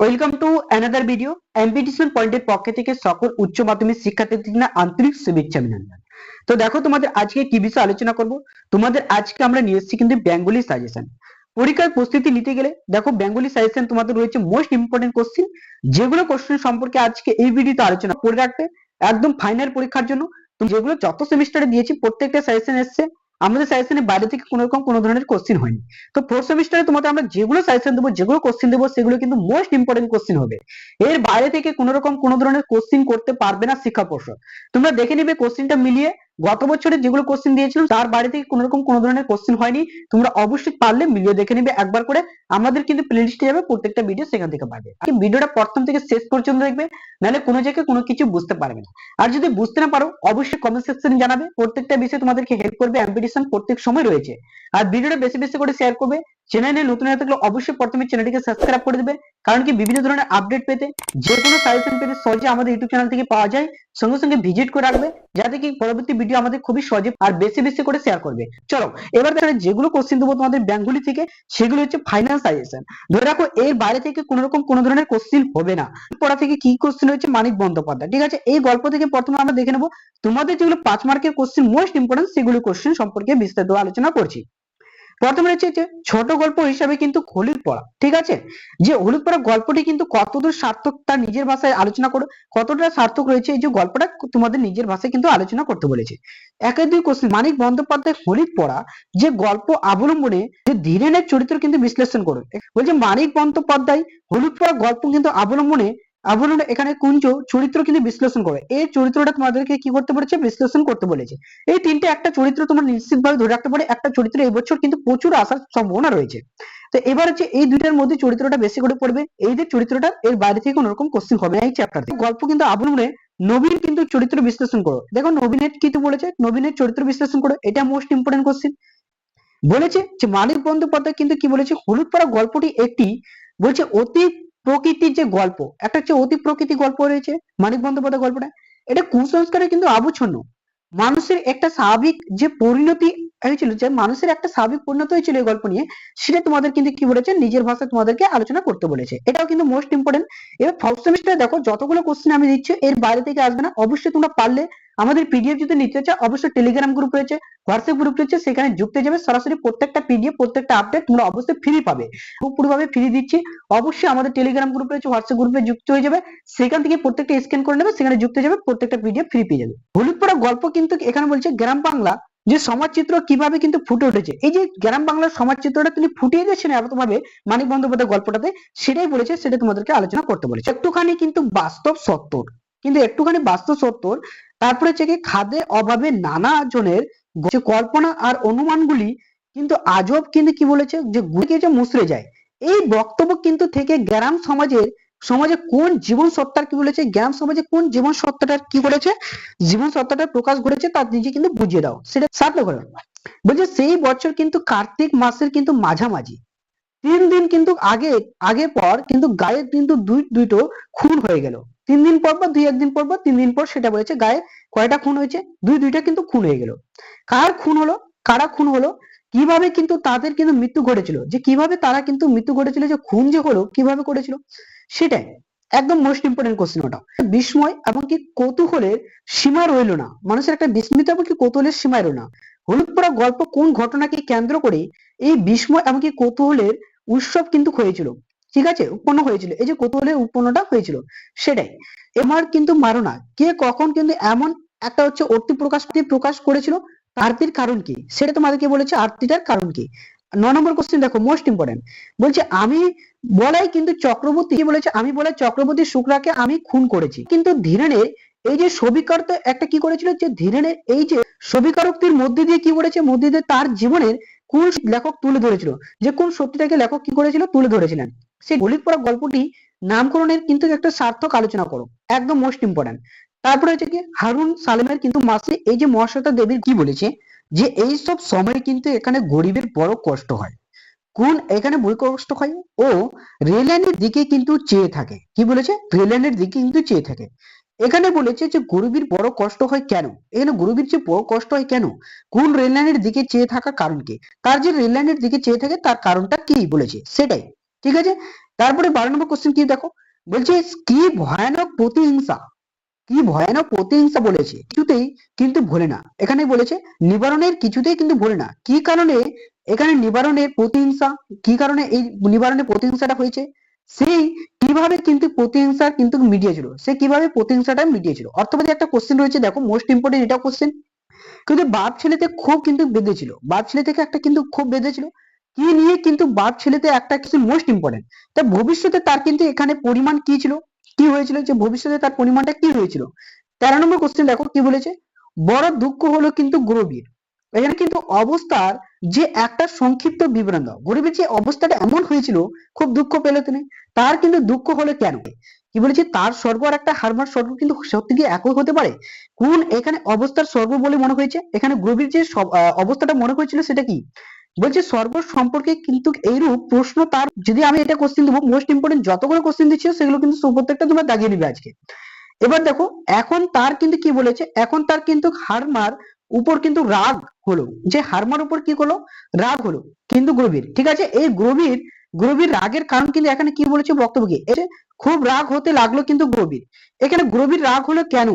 Welcome to another video এমপিটিশন পয়েন্টের পক্ষ থেকে সকল উচ্চ মাধ্যমিক শিক্ষার্থীদের আন্তরিক শুভেচ্ছা অভিনন্দন। তো দেখো, তোমাদের আজকে কি বিষয়ে আলোচনা করব? তোমাদের আজকে আমরা নিয়ে এসেছি কিন্তু বেঙ্গলি সাজেশন পরীক্ষার প্রস্তুতি নিতে গেলে, দেখো বেঙ্গলি সাজেশন তোমাদের রয়েছে মোস্ট ইম্পর্টেন্ট কোশ্চেন যেগুলো কোশ্চেন সম্পর্কে আজকে এই ভিডিওতে আলোচনা করে রাখবে। একদম ফাইনাল পরীক্ষার জন্য। যেগুলো যত সেমিস্টারে দিয়েছি, প্রত্যেকটা সাজেশন এসছে। আমাদের সাজেশনে বাইরে থেকে কোনো রকম কোনো ধরনের কোশ্চিন হয়নি। তো ফোর্থ সেমিস্টারে তোমাদের আমরা যেগুলো সাজেশন দেবো, যেগুলো কোশ্চিন দেবো, সেগুলো কিন্তু মোস্ট ইম্পর্টেন্ট কোশ্চিন হবে। এর বাইরে থেকে কোনো রকম কোনো ধরনের কোশ্চিন করতে পারবে না শিক্ষা পর্ষদ। তোমরা দেখে নিবে কোশ্চিনটা মিলিয়ে গত বছরে যেগুলো কোশ্চেন দিয়েছিলাম তার বাইরে থেকে কোনো রকম কোনো ধরনের কোশ্চেন হয়নি। তোমরা অবশ্যই পারলে মিলিয়ে দেখে নিবে একবার করে। আমাদের কিন্তু প্লেলিস্টে যাবে, প্রত্যেকটা ভিডিও সেখান থেকে পাবে। ভিডিওটা প্রথম থেকে শেষ পর্যন্ত দেখবে, নাহলে কোনো জায়গায় কোনো কিছু বুঝতে পারবে না। আর যদি বুঝতে না পারো, অবশ্যই কমেন্ট সেকশনে জানাবে। প্রত্যেকটা বিষয়ে তোমাদেরকে হেল্প করবে অ্যাম্পিটিশন প্রত্যেক সময় রয়েছে। আর ভিডিওটা বেশি বেশি করে শেয়ার করবে। চ্যানেলে নতুন হয়ে থাকলে অবশ্যই প্রথমে চ্যানেলটিকে সাবস্ক্রাইব করে দেবে। কারণ কি, বিভিন্ন ধরনের আপডেট পেতে যে কোনো সাজেশন পেতে সহজে আমাদের ইউটিউব চ্যানেল থেকে পাওয়া যায়। সঙ্গে সঙ্গে ভিজিট করে রাখবে, যাতে কি পরবর্তী ভিডিও আমাদের খুবই সহজে আর বেশি বেশি করে শেয়ার করবে। চলো, এবার দেখো যেগুলো কোশ্চেন দেবো তোমাদের ব্যাঙ্কগুলি থেকে, সেগুলো হচ্ছে ফাইনাল সাজেশন ধরে রাখো, এর বাইরে থেকে কোনো রকম কোনো ধরনের কোশ্চেন হবে না। পড়া থেকে কি কোশ্চেন হচ্ছে মানিক বন্দ্যোপাধ্যায়। ঠিক আছে, এই গল্প থেকে প্রথমে আমরা দেখে নেব, তোমাদের যেগুলো পাঁচ মার্কের কোশ্চেন মোস্ট ইম্পর্টেন্ট সেগুলো কোশ্চেন সম্পর্কে বিস্তারিত আলোচনা করছি। প্রথমে হচ্ছে যে ছোট গল্প হিসাবে কিন্তু হলুদ পড়া, ঠিক আছে? যে হলুদ পড়া গল্পটি কিন্তু কতদূর সার্থক তার নিজের ভাষায় আলোচনা করো, কতটা সার্থক রয়েছে এই যে গল্পটা তোমাদের নিজের ভাষায় কিন্তু আলোচনা করতে বলেছে। একে দুই কোশ্চেন মানিক বন্দ্যোপাধ্যায় হলুদ পড়া যে গল্প অবলম্বনে যে ধীরেনের চরিত্র কিন্তু বিশ্লেষণ করো বলছে মানিক বন্দ্যোপাধ্যায় হলুদ পড়া গল্প কিন্তু অবলম্বনে আবরণ এখানে কুঞ্জ চরিত্র কিন্তু বিশ্লেষণ করে এই চরিত্রটা তোমাদেরকে কি করতে বলেছে? বিশ্লেষণ করতে বলেছে। এই তিনটে একটা চরিত্র তোমরা নিশ্চিতভাবে ধরে রাখতে পারে, একটা চরিত্র এই বছর কিন্তু প্রচুর আসার সম্ভাবনা রয়েছে। তো এবার হচ্ছে এই দুইটার মধ্যে চরিত্রটা বেশি করে পড়বে। এই যে চরিত্রটা, এর বাইরে থেকে কোনো রকম কোশ্চেন হবে না এই চ্যাপ্টার থেকে গল্প কিন্তু আবরণে নবীন কিন্তু চরিত্র বিশ্লেষণ করো। দেখো নবীনের কিন্তু বলেছে? নবীনের চরিত্র বিশ্লেষণ করো, এটা মোস্ট ইম্পর্টেন্ট কোশ্চেন বলেছে যে মানিক বন্দ্যোপাধ্যায় কিন্তু কি বলেছে? হলুদ পাড়া গল্পটি একটি বলছে অতি প্রকৃতির যে গল্প, একটা হচ্ছে অতি প্রকৃতি গল্প রয়েছে, মানিক বন্দ্যোপাধ্যায় গল্পটা, এটা কুসংস্কারে কিন্তু আবচ্ছন্ন। মানুষের একটা স্বাভাবিক যে পরিণতি হয়েছিল, যে মানুষের একটা স্বাভাবিক পরিণতি হয়েছিল এই গল্প নিয়ে, সেটা তোমাদের কিন্তু কি বলেছে, নিজের ভাষায় তোমাদেরকে আলোচনা করতে বলেছে। এটাও কিন্তু মোস্ট ইম্পর্টেন্ট এবার ফার্স্ট সেমিস্টারে দেখো, যতগুলো কোশ্চেন আমি দিচ্ছি, এর বাইরে থেকে আসবে না। অবশ্যই তোমরা পারলে আমাদের পিডিএফ যদি নিতে চাও, অবশ্যই টেলিগ্রাম গ্রুপ রয়েছে হোয়াটসঅ্যাপ গ্রুপ রয়েছে, সেখানে যুক্ত যাবে। সরাসরি প্রত্যেকটা পিডিএফ প্রত্যেকটা আপডেট তোমরা অবশ্যই ফ্রি পাবে। পুরোপুরিভাবে ফ্রি দিচ্ছি। অবশ্যই আমাদের টেলিগ্রাম গ্রুপ রয়েছে হোয়াটসঅ্যাপ গ্রুপে যুক্ত হয়ে যাবে। সেখান থেকে প্রত্যেকটা স্ক্যান করে নেবে, সেখানে যুক্ত যাবে, প্রত্যেকটা পিডিএফ ফ্রি পেয়ে যাবে। হলুদ গল্প কিন্তু এখানে বলছে গ্রাম বাংলা, যে সমাজ চিত্র কীভাবে কিন্তু ফুটে উঠেছে। এই যে গ্রাম বাংলার সমাজ চিত্রটা তিনি ফুটিয়ে দিয়েছেন এতভাবে মানিক বন্দ্যোপাধ্যায় গল্পটাতে, সেটাই বলেছে, সেটা তোমাদেরকে আলোচনা করতে বলেছে। একটুখানি কিন্তু বাস্তব সত্তর। কিন্তু একটুখানি বাস্তব সত্তর তারপরে হচ্ছে কি খাদ্যের অভাবে নানা জনের যে কল্পনা আর অনুমানগুলি কিন্তু আজব কিন্তু কি বলেছে যে গুলিকে যে মুসড়ে যায়। এই বক্তব্য কিন্তু থেকে গ্রাম সমাজের, সমাজে কোন জীবন সত্তার কি বলেছে, গ্রাম সমাজে কোন জীবন সত্তাটার কি করেছে জীবন সত্তাটার প্রকাশ ঘটেছে তার নিজে কিন্তু বুঝিয়ে দাও। সেটা সাত করে বলছে, সেই বছর কিন্তু কার্তিক মাসের কিন্তু মাঝামাঝি। তিন দিন কিন্তু আগে আগে পর কিন্তু গায়ে কিন্তু দুই, দুইটো খুন হয়ে গেল। তিন দিন পর বা দুই একদিন পর বা তিন দিন পর সেটা বলেছে গায়ে কয়টা খুন হয়েছে? দুই, দুইটা কিন্তু খুন হয়ে গেল। কার খুন হলো? কারা খুন হলো? কীভাবে কিন্তু তাদের কিন্তু মৃত্যু ঘটেছিল? যে কীভাবে তারা কিন্তু মৃত্যু ঘটেছিল, যে খুন যে হলো, কীভাবে করেছিল? সেটাই। একদম মোস্ট ইম্পর্টেন্ট কোশ্চেন ওটা। বিস্ময় এমনকি কৌতূহলের সীমা রইল না। মানুষের একটা বিস্মিত এমনকি কৌতূহলের সীমা রইল না। হলুদ পড়া গল্প কোন ঘটনাকে কেন্দ্র করে এই বিস্ময় এমনকি কৌতূহলের উৎসব কিন্তু হয়েছিল। ঠিক আছে? উৎপন্ন হয়েছিল। এই যে কৌতূহলের উৎপন্নটা হয়েছিল, সেটাই। এবার কিন্তু মারো না। কে কখন কিন্তু এমন একটা হচ্ছে অর্থি প্রকাশ প্রকাশ করেছিল? আরতির কারণ কি? সেটা তোমাদেরকে বলেছে আরতিটার কারণ কি? ন নম্বর কোশ্চেন দেখো মোস্ট ইম্পর্টেন্ট বলছে, আমি বলাই কিন্তু চক্রবর্তী বলেছে? আমি বলে চক্রবর্তী শুক্রাকে আমি খুন করেছি। কিন্তু ধীরেনের এই যে ছবিকারতে একটা কি করেছিল? যে ধীরেনের এই যে ছবিকারক্তির মধ্যে দিয়ে কি করেছে? মধ্যে দিয়ে তার জীবনের কোন লেখক তুলে ধরেছিল? যে কোন সত্যিটাকে লেখক কি করেছিল? তুলে ধরেছিলেন। সেই গলিত পড়া গল্পটি নামকরণের কিন্তু একটা সার্থক আলোচনা করো। একদম মোস্ট ইম্পর্টেন্ট তারপরে হচ্ছে কি, হারুন সালেমের কিন্তু মাসে এই যে মহাশ্বেতা দেবীর কি বলেছে? যে এই সব সময় কিন্তু এখানে গরিবের বড় কষ্ট হয়। কোন এখানে বই কষ্ট হয়? ও রেল লাইনের দিকে কিন্তু চেয়ে থাকে। কি বলেছে? রেল লাইনের দিকে কিন্তু চেয়ে থাকে। এখানে বলেছে যে গরিবের বড় কষ্ট হয় কেন? এখানে গরিবের যে বড় কষ্ট হয় কেন? কোন রেল লাইনের দিকে চেয়ে থাকা কারণ কি? তার যে রেল লাইনের দিকে চেয়ে থাকে তার কারণটা কি বলেছে? সেটাই। ঠিক আছে? তারপরে বারো নম্বর কোশ্চেন কি দেখো? বলছে, কি ভয়ানক প্রতিহিংসা? কি ভয়ানক প্রতিহিংসা বলেছে? কিছুতেই কিন্তু ভোলে না। এখানে বলেছে, নিবারণের কিছুতেই কিন্তু ভোলে না। কি কারণে? এখানে নিবারণের প্রতিহিংসা, কি কারণে এই নিবারণের প্রতিহিংসাটা হয়েছে? সেই কীভাবে কিন্তু প্রতিহিংসা কিন্তু মিটিয়েছিল সে কীভাবে প্রতিহিংসাটা মিটিয়েছিল অর্থবাদী একটা কোশ্চেন রয়েছে, দেখো মোস্ট ইম্পর্টেন্ট এটা কোশ্চেন কিন্তু বাপ ছেলেতে খুব কিন্তু বেঁধেছিল বাপ ছেলে থেকে একটা কিন্তু খুব বেঁধেছিল কি নিয়ে কিন্তু বাপ ছেলেতে একটা কিছু মোস্ট ইম্পর্টেন্ট তা ভবিষ্যতে তার কিন্তু এখানে পরিমাণ কি ছিল? কি হয়েছিল? যে ভবিষ্যতে তার পরিমাণটা কি হয়েছিল? তেরো নম্বর কোশ্চেন দেখো কি বলেছে? বড় দুঃখ হলো কিন্তু গরবীর এখানে কিন্তু অবস্থার যে একটা সংক্ষিপ্ত বিবরণ দাও। গরিবের যে অবস্থাটা এমন হয়েছিল, খুব দুঃখ পেল তিনি। তার কিন্তু দুঃখ হলো কেন? কি বলেছে? তার স্বর্গ আর একটা হারমার স্বর্গ কিন্তু সত্যি কি একই হতে পারে? কোন এখানে অবস্থার স্বর্গ বলে মনে হয়েছে? এখানে গভীর যে অবস্থাটা মনে হয়েছিল সেটা কি? বলছে স্বর্গ সম্পর্কে কিন্তু এইরূপ প্রশ্ন তার, যদি আমি এটা কোশ্চেন দেবো মোস্ট ইম্পর্টেন্ট যতগুলো কোশ্চেন দিচ্ছি সেগুলো কিন্তু প্রত্যেকটা তোমরা দাগিয়ে নিবে আজকে। এবার দেখো, এখন তার কিন্তু কি বলেছে? এখন তার কিন্তু হারমার উপর কিন্তু রাগ হলো। যে হারমার উপর কি হলো রাগ হলো। কিন্তু গভীর, ঠিক আছে? এই গভীর গভীর রাগের কারণ কিন্তু এখানে কি বলেছে বক্তব্য যে খুব রাগ হতে লাগল কিন্তু গভীর। এখানে গ্রভীর রাগ হলো কেন?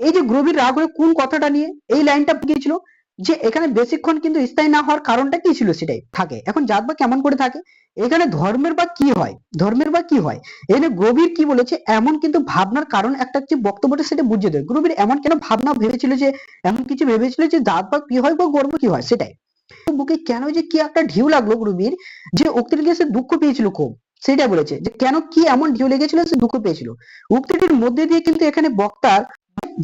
এই যে গ্রভীর রাগ হলো কোন কথাটা নিয়ে? এই লাইনটা গিয়েছিল যে এখানে বেশিক্ষণ কিন্তু স্থায়ী না হওয়ার কারণটা কি ছিল সেটাই? থাকে। এখন জাত বা কেমন করে থাকে? এখানে ধর্মের বা কি হয়? ধর্মের বা কি হয়? এখানে গভীর কি বলেছে? এমন কিন্তু ভাবনার কারণ একটা যে বক্তব্যটা সেটা বুঝিয়ে দেয় গভীর এমন কেন ভাবনা ভেবেছিল যে, এমন কিছু ভেবেছিল যে জাত বা কি হয় বা গর্ব কি হয়? সেটাই। বুকে কেন যে কি একটা ঢেউ লাগল গভীর যে উক্তির গিয়ে সে দুঃখ পেয়েছিল খুব সেটা বলেছে। যে কেন কি এমন ঢেউ লেগেছিল সে দুঃখ পেয়েছিল? উক্তিটির মধ্যে দিয়ে কিন্তু এখানে বক্তার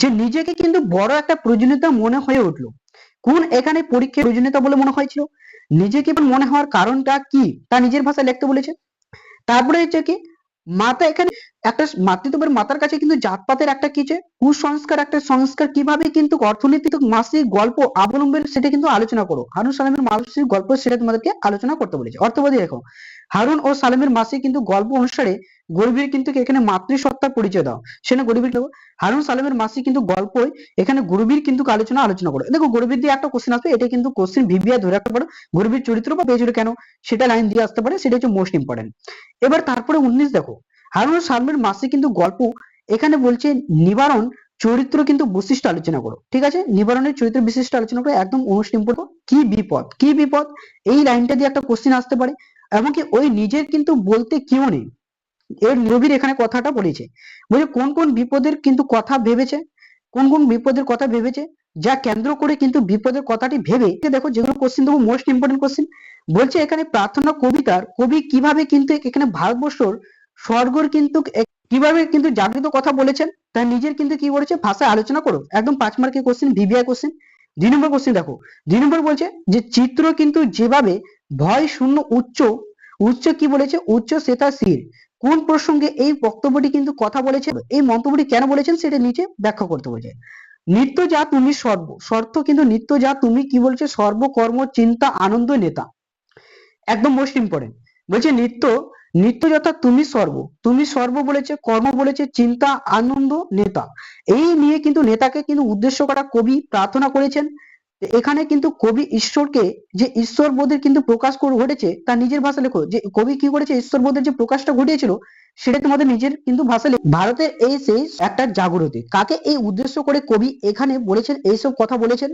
যে নিজেকে কিন্তু বড় একটা প্রয়োজনীয়তা মনে হয়ে উঠল। কোন এখানে পরীক্ষার প্রয়োজনীয়তা বলে মনে হয়েছিল? নিজেকে মনে হওয়ার কারণটা কি? তা নিজের ভাষায় লিখতে বলেছে। তারপরে হচ্ছে কি, মাতা এখানে একটা মাতৃত্বের মাতার কাছে কিন্তু জাতপাতের একটা কি যে কুসংস্কার, একটা সংস্কার কীভাবে কিন্তু অর্থনৈতিক মাসিক গল্প অবলম্বন সেটা কিন্তু আলোচনা করো। হারুন সালামের মাসিক গল্প সেটা তোমাদেরকে আলোচনা করতে বলেছে। অর্থবাদী দেখো, হারুন ও সালামের মাসিক কিন্তু গল্প অনুসারে গরিবের কিন্তু এখানে মাতৃসত্তার পরিচয় দাও। সেটা গরিবের হারুন সালামের মাসি কিন্তু গল্পই এখানে গরিবের কিন্তু আলোচনা আলোচনা করো। দেখো, গরিবের দিয়ে একটা কোশ্চেন আসবে, এটা কিন্তু কোশ্চেন ভিভিয়া ধরে রাখতে পারো। গরিবের চরিত্র বা পেয়েছিল কেন? সেটা লাইন দিয়ে আসতে পারে, সেটা হচ্ছে মোস্ট ইম্পর্টেন্ট এবার তারপরে উনিশ দেখো হারুন সালমের মাসে কিন্তু গল্প এখানে বলছে, নিবারণ চরিত্র কিন্তু বৈশিষ্ট্য আলোচনা করো। ঠিক আছে? নিবারণের চরিত্র বিশিষ্ট আলোচনা করো, একদম অনুষ্ঠান ইম্পর্টেন্ট কি বিপদ? কি বিপদ? এই লাইনটা দিয়ে একটা কোশ্চেন আসতে পারে। এমনকি ওই নিজের কিন্তু বলতে কেউ নেই। এর নবীর এখানে কথাটা বলেছে। বলে কোন কোন বিপদের কিন্তু কথা ভেবেছে? কোন কোন বিপদের কথা ভেবেছে? যা কেন্দ্র করে কিন্তু বিপদের কথাটি ভেবে। দেখো, যেগুলো কোশ্চেন দেবো মোস্ট ইম্পর্টেন্ট কোশ্চেন বলছে, এখানে প্রার্থনা কবিতার কবি কীভাবে কিন্তু এখানে ভারতবর্ষর স্বর্গর কিন্তু কীভাবে কিন্তু জাগৃত কথা বলেছেন, তার নিজের কিন্তু কি বলেছে ভাষায় আলোচনা করো। একদম পাঁচ মার্কের কোশ্চেন ভিভিআই কোশ্চেন দুই নম্বর কোশ্চেন দেখো। দুই নম্বর বলছে যে, চিত্র কিন্তু যেভাবে ভয় শূন্য উচ্চ উচ্চ কি বলেছে? উচ্চ সেতা শির। কোন প্রসঙ্গে এই বক্তব্যটি কিন্তু কথা বলেছেন এই মন্তব্যটি কেন বলেছেন সেটা নিচে ব্যাখ্যা করতে বলছে। নিত্য যা তুমি সর্ব শর্ত কিন্তু নিত্য যা তুমি কি বলছে? সর্বকর্ম, চিন্তা, আনন্দ, নেতা। একদম মোস্ট ইম্পর্টেন্ট বলছে নিত্য নিত্য যথা তুমি সর্ব। তুমি সর্ব বলেছে, কর্ম বলেছে, চিন্তা, আনন্দ, নেতা। এই নিয়ে কিন্তু নেতাকে কিন্তু উদ্দেশ্য করা কবি প্রার্থনা করেছেন। এখানে কিন্তু কবি ঈশ্বরকে যে ঈশ্বর বোধের কিন্তু প্রকাশ ঘটেছে তার নিজের ভাষা লেখো। যে কবি কি করেছে? ঈশ্বর বোধের যে প্রকাশটা ঘটিয়েছিল, সেটা তোমাদের নিজের কিন্তু ভাষা লেখো। ভারতের এই সেই একটা জাগরতি। কাকে এই উদ্দেশ্য করে কবি এখানে বলেছেন, এইসব কথা বলেছেন?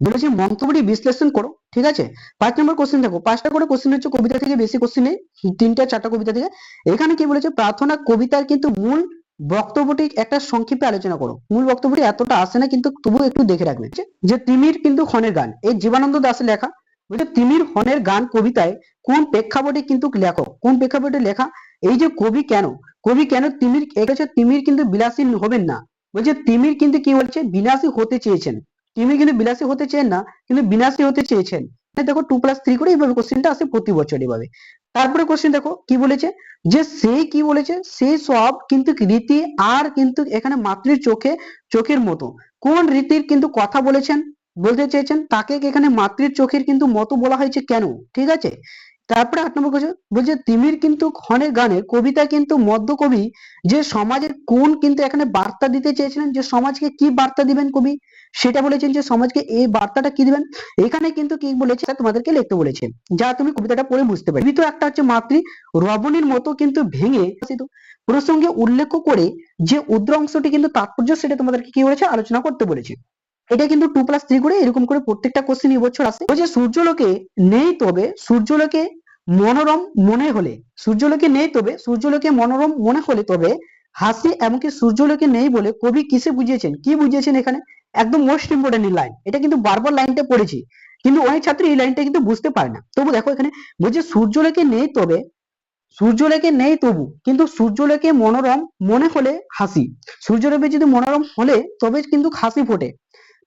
বলেছেন, মন্তব্যটি বিশ্লেষণ করো, ঠিক আছে? পাঁচ নম্বর কোশ্চেন দেখো। পাঁচটা করে কোশ্চেন হচ্ছে কবিতা থেকে বেশি কোশ্চেন নেই তিনটা, চারটা কবিতা থেকে। এখানে কি বলেছে? প্রার্থনা কবিতার কিন্তু মূল বক্তব্যটি একটা সংক্ষেপে আলোচনা করো। মূল বক্তব্যটি এতটা আসে না, কিন্তু তবুও একটু দেখে রাখবে। যে তিমির কিন্তু হনের গান। এই জীবানন্দ দাসের লেখা। বলছে, তিমির হনের গান কবিতায় কোন প্রেক্ষাপটে কিন্তু লেখক? কোন প্রেক্ষাপটে লেখা? এই যে কবি কেন? কবি কেন তিমির এটা তিমির কিন্তু বিলাসী হবেন না। বলছে, তিমির কিন্তু কি বলছে? বিলাসী হতে চেয়েছেন। তিমির কিন্তু বিলাসী হতে চেয়েন না, কিন্তু বিনাশী হতে চেয়েছেন। এই দেখো টু প্লাস থ্রি করে এইভাবে কোশ্চেনটা আসে প্রতি বছর এভাবে। তারপরে কোশ্চেন দেখো, কি বলেছে? যে সে কি বলেছে? সে সব কিন্তু রীতি আর কিন্তু এখানে মাতৃর চোখে, চোখের মতো। কোন রীতির কিন্তু কথা বলেছেন, বলতে চেয়েছেন? তাকে এখানে মাতৃর চোখের কিন্তু মতো বলা হয়েছে কেন? ঠিক আছে? তারপরে আট নম্বর কোশ্চেন বলছে তিমির কিন্তু ক্ষণের গানে কবিতা কিন্তু মধ্য কবি যে সমাজের কোন কিন্তু এখানে বার্তা দিতে চেয়েছিলেন? যে সমাজকে কি বার্তা দিবেন কবি? সেটা বলেছেন যে সমাজকে এই বার্তাটা কি দিবেন? এখানে কিন্তু কি বলেছে? তোমাদেরকে লিখতে বলেছে। যা তুমি কবিতাটা পড়ে বুঝতে পারবে। তো একটা হচ্ছে মাতৃ রবণীর মতো কিন্তু ভেঙে প্রসঙ্গে উল্লেখ করে যে উদ্র অংশটি কিন্তু তাৎপর্য, সেটা তোমাদেরকে কি বলেছে? আলোচনা করতে বলেছে। এটা কিন্তু টু প্লাস থ্রি করে এরকম করে প্রত্যেকটা কোশ্চেন এই বছর আসে। বলছে, সূর্যলোকে নেই তবে সূর্যলোকে মনোরম মনে হলে। সূর্যলোকে নেই তবে, সূর্যলোকে মনোরম মনে হলে তবে হাসি, এমনকি সূর্যলোকে নেই বলে কবি কিসে বুঝিয়েছেন? কি বুঝিয়েছেন এখানে? একদম মোস্ট ইম্পর্টেন্ট লাইন এটা কিন্তু বারবার লাইনটা পড়েছি। কিন্তু অনেক ছাত্র এই লাইনটা কিন্তু বুঝতে পারে না। তবু দেখো এখানে, বলছে সূর্যলোকে নেই তবে, সূর্যলোকে নেই তবু, কিন্তু সূর্যলোকে মনোরম মনে হলে হাসি। সূর্যলোকে যদি মনোরম হলে, তবে কিন্তু হাসি ফোটে।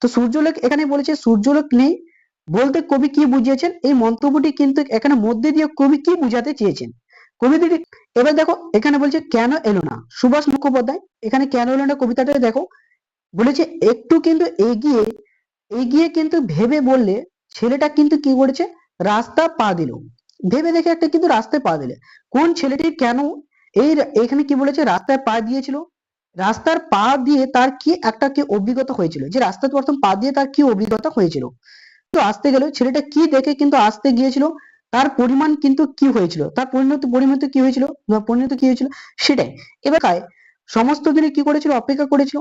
তো সূর্যলোক, এখানে বলেছে সূর্যলোক নেই বলতে কবি কি বুঝিয়েছেন? এই মন্তব্যটি কিন্তু এখানে মধ্যে দিয়ে কবি কি বুঝাতে চেয়েছেন? কবিতাটি এবার দেখো, এখানে বলছে কেন এলো না? সুভাষ মুখোপাধ্যায়, এখানে কেন এলো না কবিতাটা দেখো। বলেছে, একটু কিন্তু এগিয়ে এগিয়ে কিন্তু ভেবে বললে ছেলেটা কিন্তু কি করেছে? রাস্তা পা দিল। ভেবে দেখে একটা কিন্তু রাস্তায় পা দিলে। কোন ছেলেটির কেন এই এখানে কি বলেছে? রাস্তায় পা দিয়েছিল। রাস্তার পা দিয়ে তার কি একটা কি অভিজ্ঞতা হয়েছিল? যে রাস্তাতে প্রথম পা দিয়ে তার কি অভিজ্ঞতা হয়েছিল? তো আসতে গেল, ছেলেটা কি দেখে কিন্তু আসতে গিয়েছিল? তার পরিমাণ কিন্তু কি হয়েছিল? তার পরিণত পরিণত কি হয়েছিল? পরিণত কি হয়েছিল? সেটাই। এবার সমস্ত দিনে কি করেছিল? অপেক্ষা করেছিল।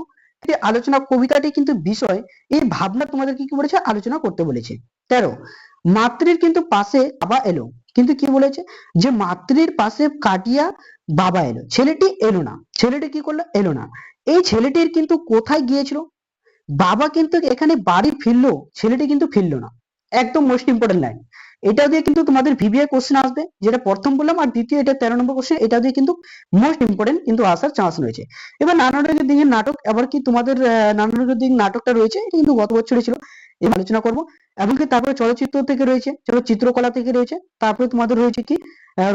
আলোচনা কবিতাটি কিন্তু বিষয়, এই ভাবনা তোমাদেরকে কি বলেছে? আলোচনা করতে বলেছে। তেরো, মাতৃর কিন্তু পাশে বাবা এলো। কিন্তু কি বলেছে? যে মাতৃর পাশে কাটিয়া বাবা এলো। ছেলেটি এলো না। ছেলেটি কি করল? এলো না। এই ছেলেটির কিন্তু কোথায় গিয়েছিল? বাবা কিন্তু এখানে বাড়ি ফিরলো। ছেলেটি কিন্তু ফিরলো না। একদম মোস্ট ইম্পর্টেন্ট লাইন এটা দিয়ে কিন্তু তোমাদের ভিবিএ কোশ্চেন আসবে, যেটা প্রথম বললাম আর দ্বিতীয় এটা তেরো নম্বর কোশ্চেন এটা দিয়ে কিন্তু মোস্ট ইম্পর্টেন্ট কিন্তু আসার চান্স রয়েছে। এবার নানানগর দিনের নাটক এবার কি তোমাদের নানানগর দিন নাটকটা রয়েছে, এটা কিন্তু গত বছরই ছিল এই আলোচনা করব। এমনকি তারপরে চলচ্চিত্র থেকে রয়েছে চলো চিত্রকলা থেকে রয়েছে, তারপরে তোমাদের রয়েছে কি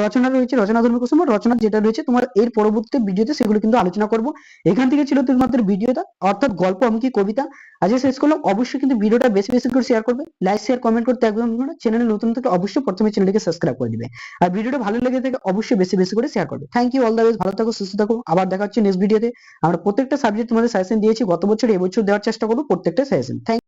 রচনা রয়েছে, রচনা ধর্মী কোশ্চেন রচনা যেটা রয়েছে, তোমার এর পরবর্তী ভিডিওতে সেগুলো কিন্তু আলোচনা করব। এখান থেকে ছিল তোমাদের ভিডিওটা, অর্থাৎ গল্প আমি কি কবিতা আজকে শেষ করলাম। অবশ্যই কিন্তু ভিডিওটা বেশি বেশি করে শেয়ার করবে লাইক শেয়ার কমেন্ট করতে একদম না। চ্যানেলে নতুন থেকে অবশ্যই প্রথমে চ্যানেলটিকে সাবস্ক্রাইব করে দিবে। আর ভিডিওটা ভালো লেগে থাকে অবশ্যই বেশি বেশি করে শেয়ার করবে। Thank you all the best ভালো থাকো, সুস্থ থাকো। আবার দেখা হচ্ছে নেক্সট ভিডিওতে আমরা প্রত্যেকটা সাবজেক্ট তোমাদের সাজেশন দিয়েছি, গত বছর, এবছর দেওয়ার চেষ্টা করব প্রত্যেকটা সাজেশন থ্যাংক